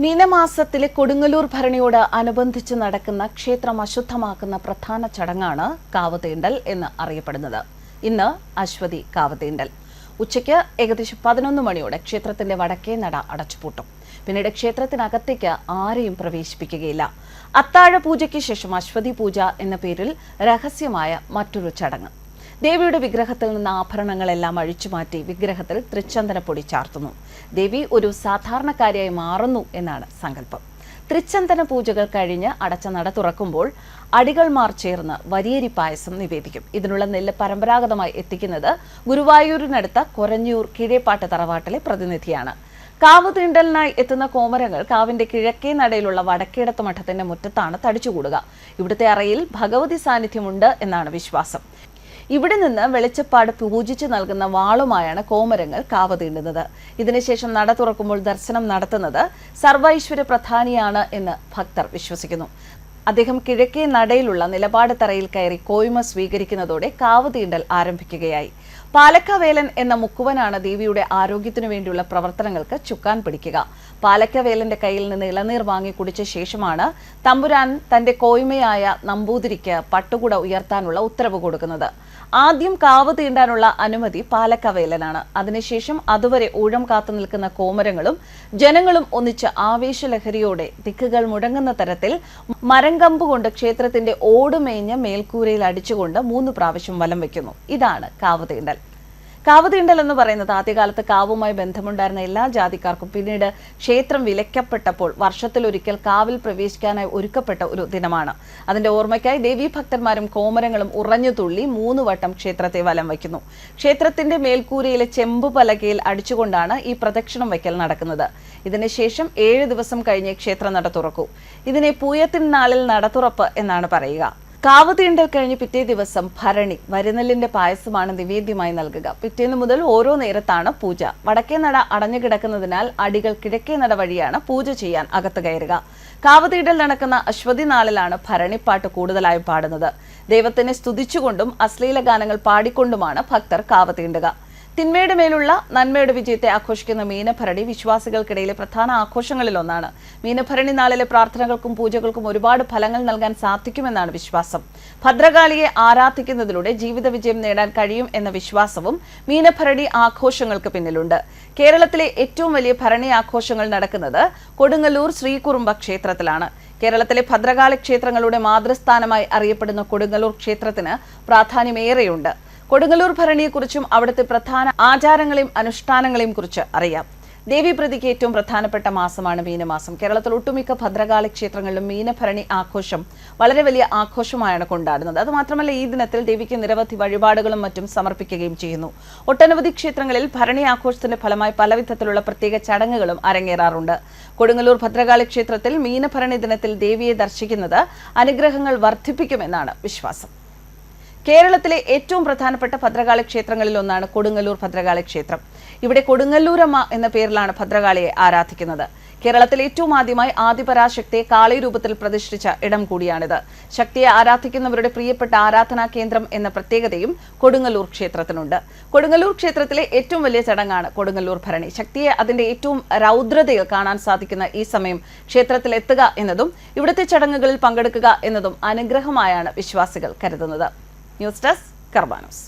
മീനമാസത്തിലെ കൊടുങ്ങല്ലൂർ ഭരണിയോട് അനുബന്ധിച്ച് നടക്കുന്ന ക്ഷേത്രം അശുദ്ധമാക്കുന്ന പ്രധാന ചടങ്ങാണ് കാവതീണ്ടൽ എന്ന് അറിയപ്പെടുന്നത്. ഇന്ന് അശ്വതി കാവതീണ്ടൽ. ഉച്ചയ്ക്ക് ഏകദേശം പതിനൊന്ന് മണിയോടെ ക്ഷേത്രത്തിന്റെ വടക്കേ നട അടച്ചുപൂട്ടും. പിന്നീട് ക്ഷേത്രത്തിനകത്തേക്ക് ആരെയും പ്രവേശിപ്പിക്കുകയില്ല. അത്താഴ പൂജയ്ക്ക് ശേഷം അശ്വതി പൂജ എന്ന പേരിൽ രഹസ്യമായ മറ്റൊരു ചടങ്ങ്. ദേവിയുടെ വിഗ്രഹത്തിൽ നിന്ന് ആഭരണങ്ങളെല്ലാം അഴിച്ചുമാറ്റി വിഗ്രഹത്തിൽ തൃച്ചന്ദനപ്പൊടി ചാർത്തുന്നു. ദേവി ഒരു സാധാരണക്കാരിയായി മാറുന്നു എന്നാണ് സങ്കല്പം. തൃച്ചന്ദന പൂജകൾ കഴിഞ്ഞ് അടച്ച നട തുറക്കുമ്പോൾ അടികൾമാർ ചേർന്ന് വരിയരി പായസം നിവേദിക്കും. ഇതിനുള്ള നെല്ല് പരമ്പരാഗതമായി എത്തിക്കുന്നത് ഗുരുവായൂരിനടുത്ത കൊരഞ്ഞൂർ കിഴേപ്പാട്ട് തറവാട്ടിലെ പ്രതിനിധിയാണ്. കാവ് തീണ്ടലിനായി എത്തുന്ന കോമരങ്ങൾ കാവിന്റെ കിഴക്കേ നടയിലുള്ള വടക്കേടത്ത് മഠത്തിന്റെ മുറ്റത്താണ് തടിച്ചുകൂടുക. ഇവിടുത്തെ അറയിൽ ഭഗവതി സാന്നിധ്യമുണ്ട് എന്നാണ് വിശ്വാസം. ഇവിടെ നിന്ന് വെളിച്ചപ്പാട് പൂജിച്ച് നൽകുന്ന വാളുമായാണ് കോമരങ്ങൾ കാവതീണ്ടുന്നത്. ഇതിനുശേഷം നട തുറക്കുമ്പോൾ ദർശനം നടത്തുന്നത് സർവൈശ്വര പ്രധാനിയാണ് എന്ന് ഭക്തർ വിശ്വസിക്കുന്നു. അദ്ദേഹം കിഴക്കേ നടയിലുള്ള നിലപാട് തറയിൽ കയറി കോയ്മ സ്വീകരിക്കുന്നതോടെ കാവതീണ്ടൽ ആരംഭിക്കുകയായി. പാലക്കവേലൻ എന്ന മുക്കുവനാണ് ദേവിയുടെ ആരോഗ്യത്തിനു വേണ്ടിയുള്ള പ്രവർത്തനങ്ങൾക്ക് ചുക്കാൻ പിടിക്കുക. പാലക്കവേലന്റെ കയ്യിൽ നിന്ന് ഇളനീർ വാങ്ങി കുടിച്ച ശേഷമാണ് തമ്പുരാൻ തന്റെ കോയ്മയായ നമ്പൂതിരിക്ക് പട്ടുകുട ഉയർത്താനുള്ള ഉത്തരവ് കൊടുക്കുന്നത്. ആദ്യം കാവ് തീണ്ടാനുള്ള അനുമതി പാലക്കവയലനാണ്. അതിനുശേഷം അതുവരെ ഊഴം കാത്തു നിൽക്കുന്ന കോമരങ്ങളും ജനങ്ങളും ഒന്നിച്ച് ആവേശലഹരിയോടെ ദിക്കുകൾ മുടങ്ങുന്ന തരത്തിൽ മരങ്കമ്പ് കൊണ്ട് ക്ഷേത്രത്തിന്റെ ഓടുമേഞ്ഞ മേൽക്കൂരയിൽ അടിച്ചുകൊണ്ട് മൂന്ന് പ്രാവശ്യം വലം വയ്ക്കുന്നു. ഇതാണ് കാവ് തീണ്ടൽ. കാവ് എന്ന് പറയുന്നത് ആദ്യകാലത്ത് കാവുമായി ബന്ധമുണ്ടായിരുന്ന എല്ലാ ജാതിക്കാർക്കും. പിന്നീട് ക്ഷേത്രം വിലക്കപ്പെട്ടപ്പോൾ വർഷത്തിലൊരിക്കൽ കാവിൽ പ്രവേശിക്കാനായി ഒരുക്കപ്പെട്ട ഒരു ദിനമാണ്. അതിന്റെ ഓർമ്മയ്ക്കായി ദേവീ ഭക്തന്മാരും കോമരങ്ങളും ഉറഞ്ഞു തുള്ളി മൂന്ന് വട്ടം ക്ഷേത്രത്തെ വലം വയ്ക്കുന്നു. ക്ഷേത്രത്തിന്റെ മേൽക്കൂരയിലെ ചെമ്പ് പലകയിൽ അടിച്ചുകൊണ്ടാണ് ഈ പ്രദക്ഷിണം വയ്ക്കൽ നടക്കുന്നത്. ഇതിനുശേഷം ഏഴ് ദിവസം കഴിഞ്ഞ് ക്ഷേത്രം നട തുറക്കൂ. ഇതിനെ പൂയത്തിൻ നാളിൽ നട തുറപ്പ് എന്നാണ് പറയുക. കാവ് തീണ്ടൽ കഴിഞ്ഞ് പിറ്റേ ദിവസം ഭരണി വരുന്നലിന്റെ പായസമാണ് നിവേദ്യമായി നൽകുക. പിറ്റേന്ന് മുതൽ ഓരോ നേരത്താണ് പൂജ. വടക്കേ നട അടഞ്ഞു കിടക്കുന്നതിനാൽ അടികൾ കിഴക്കേ നട വഴിയാണ് പൂജ ചെയ്യാൻ അകത്ത് കയറുക. കാവ് തീണ്ടൽ നടക്കുന്ന അശ്വതി നാളിലാണ് ഭരണിപ്പാട്ട് കൂടുതലായും പാടുന്നത്. ദൈവത്തിനെ സ്തുതിച്ചുകൊണ്ടും അശ്ലീല ഗാനങ്ങൾ പാടിക്കൊണ്ടുമാണ് ഭക്തർ കാവ് തീണ്ടുക തിന്മയുടെ മേലുള്ള നന്മയുടെ വിജയത്തെ ആഘോഷിക്കുന്ന മീനഭരണി വിശ്വാസികൾക്കിടയിലെ പ്രധാന ആഘോഷങ്ങളിലൊന്നാണ്. മീനഭരണി നാളിലെ പ്രാർത്ഥനകൾക്കും പൂജകൾക്കും ഒരുപാട് ഫലങ്ങൾ നൽകാൻ സാധിക്കുമെന്നാണ് വിശ്വാസം. ഭദ്രകാളിയെ ആരാധിക്കുന്നതിലൂടെ ജീവിത വിജയം നേടാൻ കഴിയും എന്ന വിശ്വാസവും മീനഭരണി ആഘോഷങ്ങൾക്ക് പിന്നിലുണ്ട്. കേരളത്തിലെ ഏറ്റവും വലിയ ഭരണി ആഘോഷങ്ങൾ നടക്കുന്നത് കൊടുങ്ങല്ലൂർ ശ്രീകുറുമ്പ ക്ഷേത്രത്തിലാണ്. കേരളത്തിലെ ഭദ്രകാളി ക്ഷേത്രങ്ങളുടെ മാതൃസ്ഥാനമായി അറിയപ്പെടുന്ന കൊടുങ്ങല്ലൂർ ക്ഷേത്രത്തിന് പ്രാധാന്യമേറെയുണ്ട്. കൊടുങ്ങല്ലൂർ ഭരണിയെക്കുറിച്ചും അവിടുത്തെ പ്രധാന ആചാരങ്ങളെയും അനുഷ്ഠാനങ്ങളെയും കുറിച്ച് അറിയാം. ദേവീപ്രതിക്ക് ഏറ്റവും പ്രധാനപ്പെട്ട മാസമാണ് മീനമാസം. കേരളത്തിൽ ഒട്ടുമിക്ക ഭദ്രകാളി ക്ഷേത്രങ്ങളിലും മീനഭരണി ആഘോഷം വളരെ വലിയ ആഘോഷമായാണ് കൊണ്ടാടുന്നത്. അതുമാത്രമല്ല ഈ ദിനത്തിൽ ദേവിക്ക് നിരവധി വഴിപാടുകളും മറ്റും സമർപ്പിക്കുകയും ചെയ്യുന്നു. ഒട്ടനവധി ക്ഷേത്രങ്ങളിൽ ഭരണി ആഘോഷത്തിന്റെ ഫലമായി പലവിധത്തിലുള്ള പ്രത്യേക ചടങ്ങുകളും അരങ്ങേറാറുണ്ട്. കൊടുങ്ങല്ലൂർ ഭദ്രകാളി ക്ഷേത്രത്തിൽ മീനഭരണി ദിനത്തിൽ ദേവിയെ ദർശിക്കുന്നത് അനുഗ്രഹങ്ങൾ വർദ്ധിപ്പിക്കുമെന്നാണ് വിശ്വാസം. കേരളത്തിലെ ഏറ്റവും പ്രധാനപ്പെട്ട ഭദ്രകാളി ക്ഷേത്രങ്ങളിൽ ഒന്നാണ് കൊടുങ്ങല്ലൂർ ഭദ്രകാളി ക്ഷേത്രം. ഇവിടെ കൊടുങ്ങല്ലൂരമ്മ എന്ന പേരിലാണ് ഭദ്രകാളിയെ ആരാധിക്കുന്നത്. കേരളത്തിൽ ഏറ്റവും ആദ്യമായി ആദിപരാശക്തിയെ കാളി രൂപത്തിൽ പ്രതിഷ്ഠിച്ച ഇടം കൂടിയാണിത്. ശക്തിയെ ആരാധിക്കുന്നവരുടെ പ്രിയപ്പെട്ട ആരാധനാ കേന്ദ്രം എന്ന പ്രത്യേകതയും കൊടുങ്ങല്ലൂർ ക്ഷേത്രത്തിനുണ്ട്. കൊടുങ്ങല്ലൂർ ക്ഷേത്രത്തിലെ ഏറ്റവും വലിയ ചടങ്ങാണ് കൊടുങ്ങല്ലൂർ ഭരണി. ശക്തിയെ അതിന്റെ ഏറ്റവും രൗദ്രതയിൽ കാണാൻ സാധിക്കുന്ന ഈ സമയം ക്ഷേത്രത്തിൽ എത്തുക എന്നതും ഇവിടുത്തെ ചടങ്ങുകളിൽ പങ്കെടുക്കുക എന്നതും അനുഗ്രഹമായാണ് വിശ്വാസികൾ കരുതുന്നത്. News desk കർബാനോസ്.